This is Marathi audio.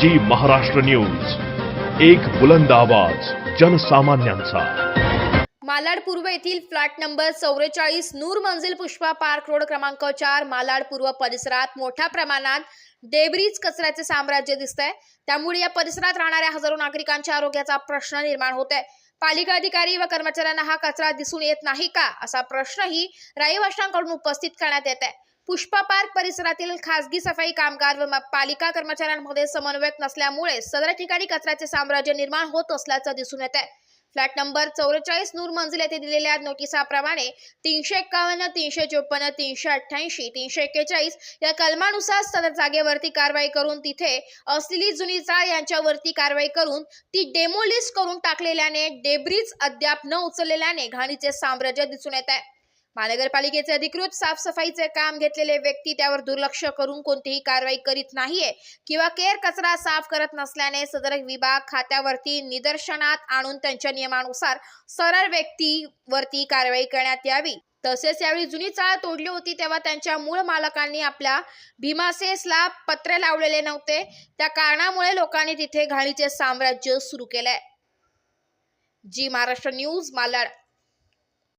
जी महाराष्ट्र न्यूज. एक बुलंद आवाज जनसामान्यांचा. मालाड पूर्व येथील फ्लॅट नंबर चौवेचाळीस नूर मंजिल पुष्पा पार्क रोड क्रमांक चार मालाड पूर्व परिसरात मोठ्या प्रमाणात डेब्रीज कचऱ्याचे साम्राज्य दिसतंय. त्यामुळे या परिसरात राहणाऱ्या हजारो नागरिकांच्या आरोग्याचा प्रश्न निर्माण होत आहे पालिका अधिकारी व कर्मचाऱ्यांना हा कचरा दिसून येत नाही का? असा प्रश्नही रहिवाशांकडून उपस्थित करण्यात येत आहे पुष्पा पार्क परिसरातील खासगी सफाई कामगार व पालिका कर्मचाऱ्यांमध्ये समन्वय नसल्यामुळे सदर ठिकाणी कचऱ्याचे साम्राज्य निर्माण होत असल्याचं दिसून येत आहे फ्लॅट नंबर चौवेचाळीस नूर मंजिल येथे दिलेल्या नोटिसाप्रमाणे तीनशे एक्कावन्न तीनशे चोपन्न तीनशे अठ्ठ्याऐंशी तीनशे एक्केचाळीस या कलमानुसार सदर जागेवरती कारवाई करून तिथे असलेली जुनी चाळ यांच्यावरती कारवाई करून ती डेमोलिस्ट करून टाकलेल्याने डेब्रीज अद्याप न उचललेल्याने घाणीचे साम्राज्य दिसून येत आहे महानगरपालिकेचे अधिकृत साफसफाईचे काम घेतलेले व्यक्ती त्यावर दुर्लक्ष करून कोणतीही कारवाई करीत नाहीये किंवा केर कचरा साफ करत नसल्याने सदर विभाग खात्यावरती निदर्शनात आणून त्यांच्या नियमानुसार सरळ व्यक्तीवरती कारवाई करण्यात यावी. तसेच यावेळी जुनी चाळ तोडली होती तेव्हा त्यांच्या मूळ मालकांनी आपल्या भीमासेसला पत्रे लावलेले नव्हते. त्या कारणामुळे लोकांनी तिथे घाणीचे साम्राज्य सुरू केलंय. G Maharashtra news Malad.